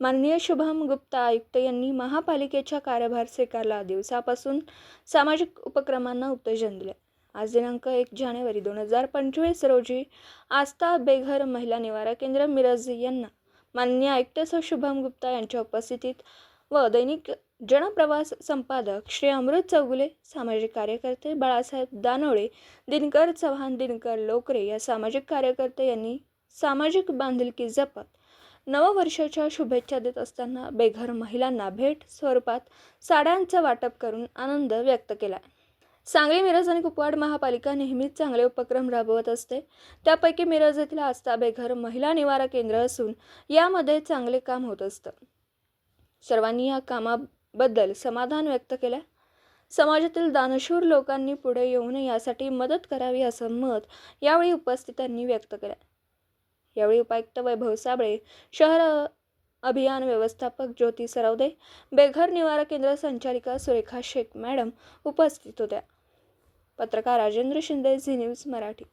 माननीय शुभम गुप्ता आयुक्त यांनी महापालिकेचा कारभार स्वीकारला. दिवसापासून सामाजिक उपक्रमांना उत्तेजन दिले. आज दिनांक एक जानेवारी दोन हजार पंचवीस रोजी आस्था बेघर महिला निवारा केंद्र मिरज यांना माननीय आयुक्त सौ शुभम गुप्ता यांच्या उपस्थितीत व दैनिक जनप्रवास संपादक श्री अमृत चौगुले सामाजिक कार्यकर्ते बाळासाहेब दानोळे दिनकर चव्हाण दिनकर लोकरे या सामाजिक कार्यकर्ते यांनी सामाजिक बांधिलकी जपत नववर्षाच्या शुभेच्छा देत असताना बेघर महिलांना भेट स्वरूपात साड्यांचं वाटप करून आनंद व्यक्त केला सांगली मिरज आणि कुपवाड महापालिका नेहमीच चांगले उपक्रम राबवत असते. त्यापैकी मिरज येथील आस्था बेघर महिला निवारा केंद्र असून यामध्ये चांगले काम होत असतं. सर्वांनी या कामाबद्दल समाधान व्यक्त केलं समाजातील दानशूर लोकांनी पुढे येऊन यासाठी मदत करावी असं मत यावेळी उपस्थितांनी व्यक्त केलं यावेळी उपायुक्त वैभव साबळे शहर अभियान व्यवस्थापक ज्योती सरवदे बेघर निवारा केंद्र संचालिका सुरेखा शेख मॅडम उपस्थित होत्या. पत्रकार राजेंद्र शिंदे झी न्यूज मराठी.